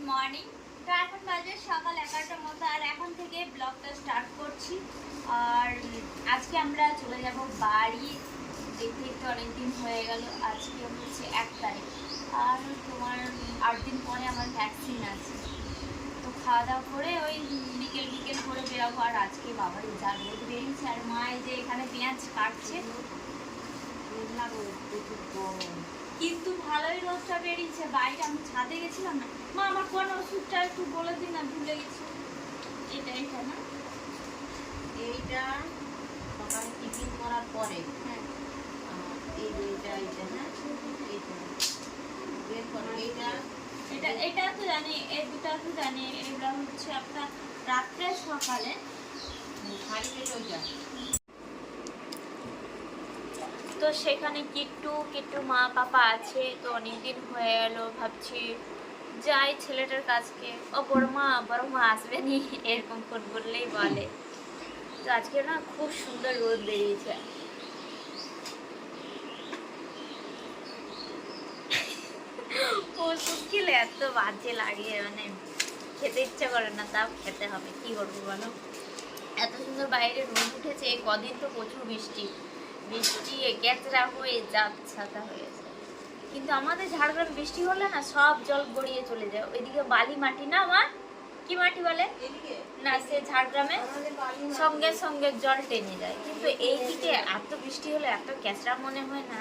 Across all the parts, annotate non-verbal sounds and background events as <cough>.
Good morning তো এখন বাজে সকাল এগারোটার মতো আর এখন থেকে ব্লগটা স্টার্ট করছি। আর আজকে আমরা চলে যাব বাড়ি। দেখতে দেখতে অনেকদিন হয়ে গেল আজকে হচ্ছে এক তারিখ। আর তোমার আট দিন পরে আমার ভ্যাকসিন আছে। তো খাওয়া দাওয়া করে ওই বিকেল বিকেল করে বেরোবো আর আজকে বাবার যা রোদ বেরিয়েছে আর মা এই যে এখানে পেঁয়াজ কাটছে। কিন্তু ভালোই রোদটা বেরিয়েছে বাইরে আমি ছাদে গেছিলাম না মা আমার কোন ওষুধটা একটু বলে দিন না ভুলে গেছি। এটা এটা না? এইটা সকালে টিফিন করার পরে। হ্যাঁ। এই যে এটা এইটা হ্যাঁ? এইটা। বের করো এইটা। এটা এটা তো জানি এই দুটা তো জানি। এগুলো হচ্ছে আপনার রাত্রে সকালে। খালি পেট ওইটা। তো সেখানে কিট্টু কিট্টু মা পাপা আছে তো অনেকদিন হয়ে গেল ভাবছি যাই ছেলেটার কাছকে, ও বড় মা আসবে নি? এরকম করে বললেই বলে। তো আজকে না খুব সুন্দর রোদ বেরিয়েছে। খেলে এত বাজে লাগে মানে খেতে ইচ্ছে করে না, তাও খেতে হবে, কি করব বলো? এত সুন্দর বাইরে রোদ উঠেছে, কদিন তো প্রচুর বৃষ্টি। বৃষ্টি গ্যাচরা হয়ে যাচ্ছাতা হয়েছে কিন্তু আমাদের ঝাড়গ্রাম বৃষ্টি হলে না সব জল গড়িয়ে চলে যায়। ওইদিকে বালি মাটি না আমার? কি মাটি বলে? না সে ঝাড়গ্রামে সঙ্গে সঙ্গে জল টেনে যায়। কিন্তু এই দিকে এত বৃষ্টি হলে এত ক্যাচরা মনে হয় না।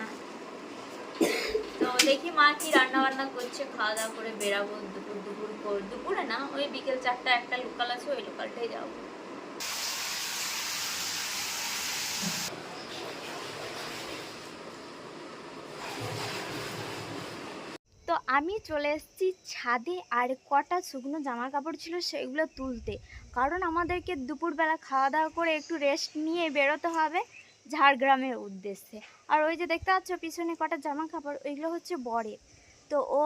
তো দেখি মা কি রান্না বান্না করছে খাওয়া দাওয়া করে বেরাবো দুপুর দুপুর দুপুরে না ওই বিকেল চারটা একটা লোকাল আছে ওই লোকালটাই যাব তো আমি চলে এসেছি ছাদে আর কটা শুকনো জামা কাপড় ছিল সেগুলো তুলতে। কারণ আমাদেরকে দুপুরবেলা খাওয়া দাওয়া করে একটু রেস্ট নিয়ে বেরোতে হবে ঝাড়গ্রামের উদ্দেশ্যে। আর ওই যে দেখতে পাচ্ছ পিছনে কটা জামা কাপড় ওইগুলো হচ্ছে বড়ে তো ও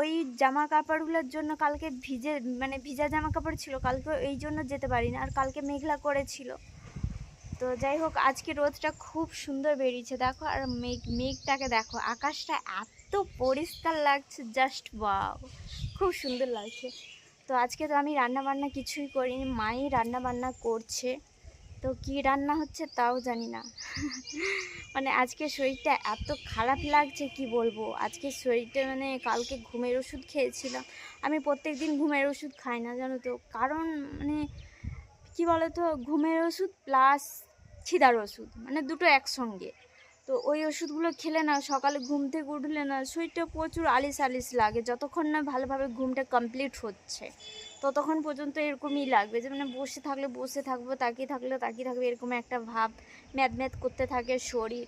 ওই জামা কাপড়গুলোর জন্য কালকে ভিজে মানে ভিজা জামা কাপড় ছিল, কালকে এই জন্য যেতে পারিনি আর কালকে মেঘলা করেছিল। তো যাই হোক, আজকে রোদটা খুব সুন্দর বেরিয়েছে, দেখো, আর মেঘ, মেঘটাকে দেখো, আকাশটা এত পরিষ্কার লাগছে জাস্ট বাও খুব সুন্দর লাগছে। তো আজকে তো আমি রান্না বান্না কিছুই করিনি, মাই রান্না বান্না করছে। তো কি রান্না হচ্ছে তাও জানি না। <laughs> মানে আজকে শরীরটা এত খারাপ লাগছে, কি বলব? আজকে শরীরটা মানে কালকে ঘুমের ওষুধ খেয়েছিলাম। আমি প্রত্যেক দিন ঘুমের ওষুধ খাই না, জানো তো। কারণ মানে কি বলতো? ঘুমের ওষুধ প্লাস খিদার ওষুধ মানে দুটো একসঙ্গে। তো ওই ওষুধগুলো খেলে না, সকালে ঘুম থেকে উঠলে না শরীরটা প্রচুর আলিস আলিস লাগে। যতক্ষণ না ভালোভাবে ঘুমটা কমপ্লিট হচ্ছে, ততক্ষণ পর্যন্ত এরকমই লাগবে। যে মানে বসে থাকলে বসে থাকব, তাকিয়ে থাকলে তাকিয়ে থাকবে, এরকম একটা ভাব ম্যাদ ম্যাদ করতে থাকে শরীর।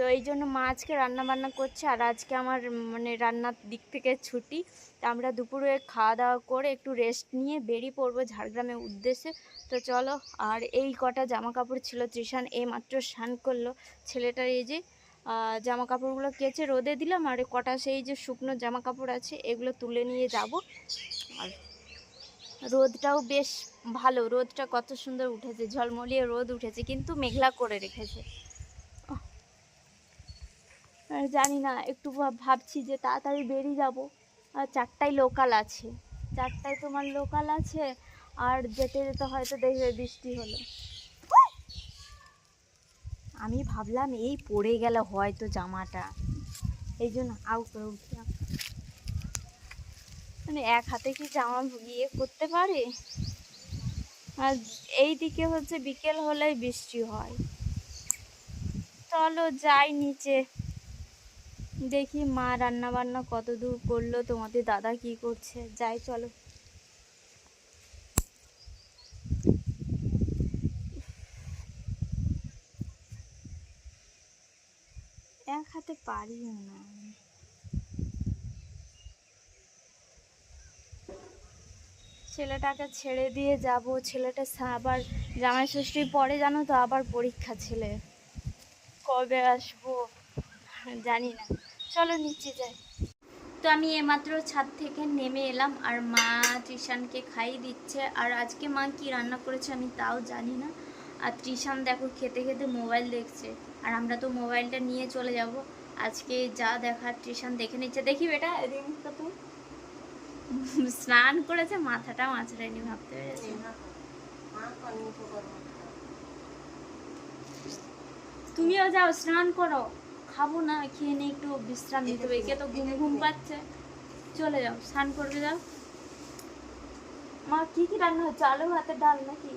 তো এই জন্য মা আজকে রান্নাবান্না করছে আর আজকে আমার মানে রান্নার দিক থেকে ছুটি। তা আমরা দুপুরে খাওয়া দাওয়া করে একটু রেস্ট নিয়ে বেরিয়ে পড়ব ঝাড়গ্রামের উদ্দেশ্যে। তো চলো, আর এই কটা জামা কাপড় ছিল ত্রিশান এই মাত্র স্নান করল। ছেলেটার এই যে জামা কাপড়গুলো কেচে রোদে দিলাম আর কটা সেই যে শুকনো জামা কাপড় আছে এগুলো তুলে নিয়ে যাব। আর রোদটাও বেশ ভালো, রোদটা কত সুন্দর উঠেছে, ঝলমলিয়ে রোদ উঠেছে, কিন্তু মেঘলা করে রেখেছে। জানি না, একটু ভাব- ভাবছি যে তাড়াতাড়ি বেরিয়ে যাব। আর চারটায় লোকাল আছে। চারটায় তোমার লোকাল আছে, আর যেতে যেতে হয়তো দেখবে বৃষ্টি হলো। আমি ভাবলাম এই পড়ে গেল হয়তো জামাটা। এই জন্য আউ করে উঠলাম মানে এক হাতে কি জামা ইয়ে করতে পারে? আর এই দিকে হচ্ছে বিকেল হলেই বৃষ্টি হয়। চলো যাই নিচে। দেখি মা রান্না বান্না কত দূর করল, তোমাদের দাদা কি করছে? যাই চলো। এক হাতে পারিও না। ছেলেটাকে ছেড়ে দিয়ে যাব, ছেলেটা আবার জামাই ষষ্ঠীর পরে জানো তো, আবার পরীক্ষা ছেলে। কবে আসব? জানি না। চলো নিচে যাই। তো আমি এমাত্র ছাদ থেকে নেমে এলাম আর মা ত্রিশানকে খাইয়ে দিচ্ছে। আর আজকে মা কি রান্না করেছে আমি তাও জানি না। আর ত্রিশান দেখো খেতে খেতে মোবাইল দেখছে। আর আমরা তো মোবাইলটা নিয়ে চলে যাব। আজকে যা দেখার ত্রিশান দেখে নিচ্ছে। দেখি বেটা রিমোটটা তো স্নান করেছে মাথাটা মাছড়ায়নি ভাবতে পেরেছি। মা তুমিও যাও স্নান করো। খাব না খেয়ে নিয়ে একটু বিশ্রাম নিতে হবে। একে তো ঘুম ঘুম পাচ্ছে। চলে যাও স্নান করবে যাও। মা কি কি রান্না হচ্ছে? আলু ভাতের ডাল নাকি?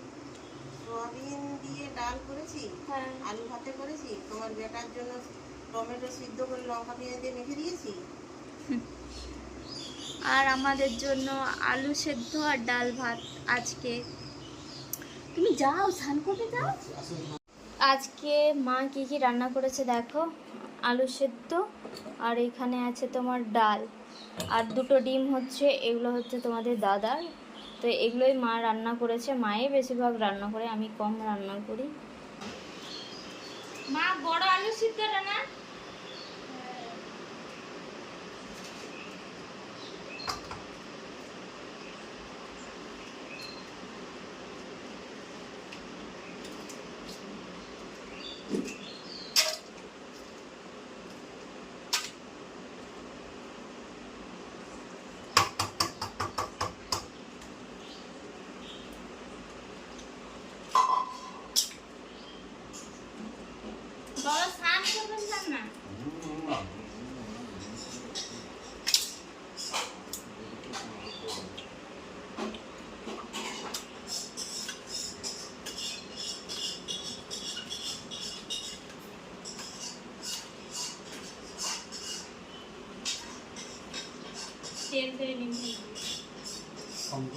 সোয়াবিন দিয়ে ডাল করেছি হ্যাঁ। আলু ভাতে করেছি। তোমার বেটার জন্য টমেটো সিদ্ধ করে লঙ্কা পেঁয়াজ দিয়ে মেখে দিয়েছি। আর আমাদের জন্য আলু সেদ্ধ আর ডাল ভাত আজকে। তুমি যাও স্নান করতে যাও। আজকে মা কি কি রান্না করেছে দেখো। আলু সেদ্ধ, আর এখানে আছে তোমার ডাল। আর দুটো ডিম হচ্ছে, এগুলো হচ্ছে তোমাদের দাদার। তো এগুলোই মা রান্না করেছে। মায়ে বেশিরভাগ রান্না করে, আমি কম রান্না করি। মা, বড় আলু সিদ্ধটা না বড় স্নান করবেন না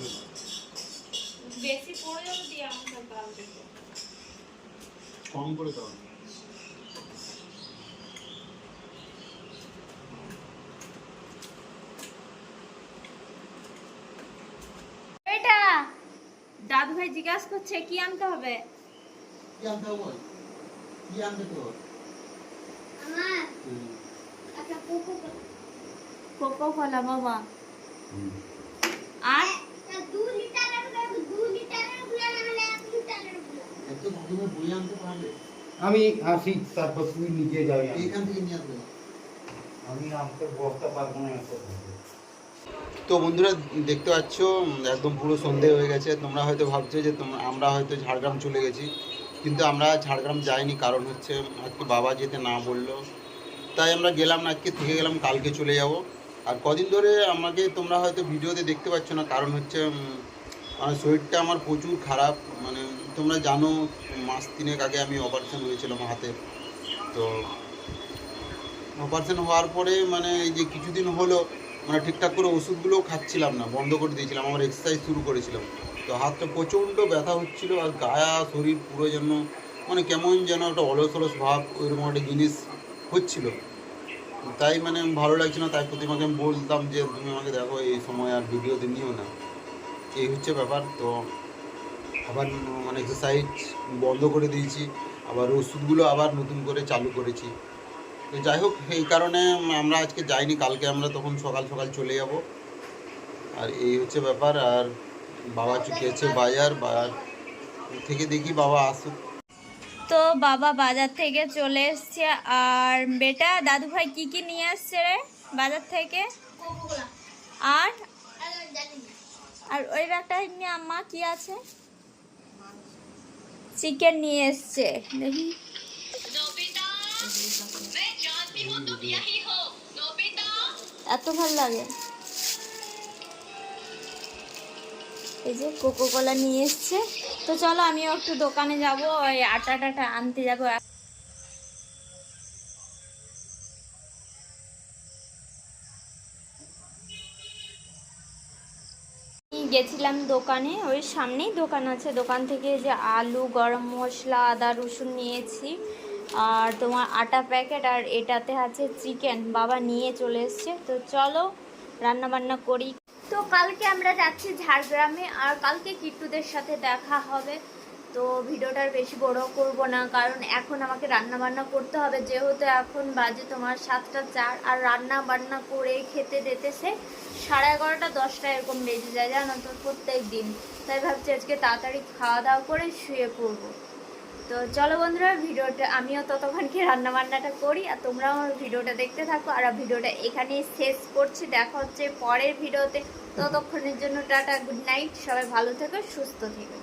দাও। বেশি দিয়ে আমাকে গাল দেবো কম করে দাও এটা দাদু ভাই জিজ্ঞাসা করছে কি আনতে হবে কি আনতে হবে? কি আনতে তোর হুম। কোকো কলা বাবা। আর এত দাদুকে বই আনতে পারবে আমি আসি তারপর তুই নিজে যাবি আমি- এইখান থেকে নিয়ে আসবে। আমি আনতে বসতে পারব না এত তো বন্ধুরা দেখতে পাচ্ছ একদম পুরো সন্ধে হয়ে গেছে। তোমরা হয়তো ভাবছ যে তোমরা আমরা হয়তো ঝাড়গ্রাম চলে গেছি। কিন্তু আমরা ঝাড়গ্রাম যাইনি কারণ হচ্ছে আজকে বাবা যেতে না বলল। তাই আমরা গেলাম না আজকে থেকে গেলাম কালকে চলে যাব। আর কদিন ধরে আমাকে তোমরা হয়তো ভিডিওতে দেখতে পাচ্ছ না, কারণ হচ্ছে আমার শরীরটা আমার প্রচুর খারাপ। মানে তোমরা জানো, মাস তিনেক আগে আমি অপারেশন হয়েছিলাম হাতে। তো অপারেশন হওয়ার পরে মানে এই যে কিছুদিন হলো মানে ঠিকঠাক করে ওষুধগুলোও খাচ্ছিলাম না, বন্ধ করে দিয়েছিলাম। আমার এক্সারসাইজ শুরু করেছিলাম। তো হাতটা প্রচণ্ড ব্যথা হচ্ছিল, আর গায়া, শরীর পুরো যেন মানে কেমন যেন একটা অলস অলস ভাব ওইরকম একটা জিনিস হচ্ছিল। তাই মানে ভালো লাগছিল না, তাই প্রতিমাকে আমি বলতাম যে, তুমি আমাকে দেখো, এই সময় আর ভিডিওতে নিও না। এই হচ্ছে ব্যাপার, তো আবার মানে এক্সারসাইজ বন্ধ করে দিয়েছি, আবার ওষুধগুলো আবার নতুন করে চালু করেছি। তো যাই হোক, এই কারণে আমরা আজকে যাইনি, কালকে আমরা তখন সকাল সকাল চলে যাব। আর এই হচ্ছে ব্যাপার, আর বাবা চুকিয়েছে বাজার বাজার থেকে দেখি বাবা আসুক। তো বাবা বাজার থেকে চলে এসছে। আর বেটা দাদু ভাই কি কি নিয়ে আসছে রে বাজার থেকে? আর? আর ওই ব্যাগটা নিয়ে আম্মা কি আছে? চিকেন নিয়ে এসছে। দেখি। এত ভালো লাগে। এই যে কোকো কোলা নিয়ে এসছে। তো চলো আমিও একটু দোকানে যাব, ওই আটা টাটা আনতে যাব। গেছিলাম দোকানে, ওই সামনেই দোকান আছে। দোকান থেকে যে আলু, গরম মশলা, আদা, রসুন নিয়েছি। আর তোমার আটা প্যাকেট আর এটাতে আছে চিকেন। বাবা নিয়ে চলে এসছে। তো চলো রান্না বান্না করি। তো কালকে আমরা যাচ্ছি ঝাড়গ্রামে আর কালকে কিট্টুদের সাথে দেখা হবে। তো ভিডিওটার বেশি বড় করব না, কারণ এখন আমাকে রান্না বান্না করতে হবে। যেহেতু এখন বাজে তোমার সাতটা চার, আর রান্না বান্না করে খেতে দিতেছে সাড়ে এগারোটা, দশটা এরকম বেজে যায়, জানো তো প্রত্যেক দিন। তাই ভাবছি আজকে তাড়াতাড়ি খাওয়া দাওয়া করে শুয়ে পড়ব। তো চলো বন্ধুরা, ভিডিওটা আমিও ততক্ষণকে রান্না বান্নাটা করি আর তোমরাও আমার ভিডিওটা দেখতে থাকো। আর ভিডিওটা এখানেই শেষ করছি। দেখা হচ্ছে পরের ভিডিওতে। ততক্ষণের জন্য টাটা গুড নাইট সবাই ভালো থেকো, সুস্থ থেকো।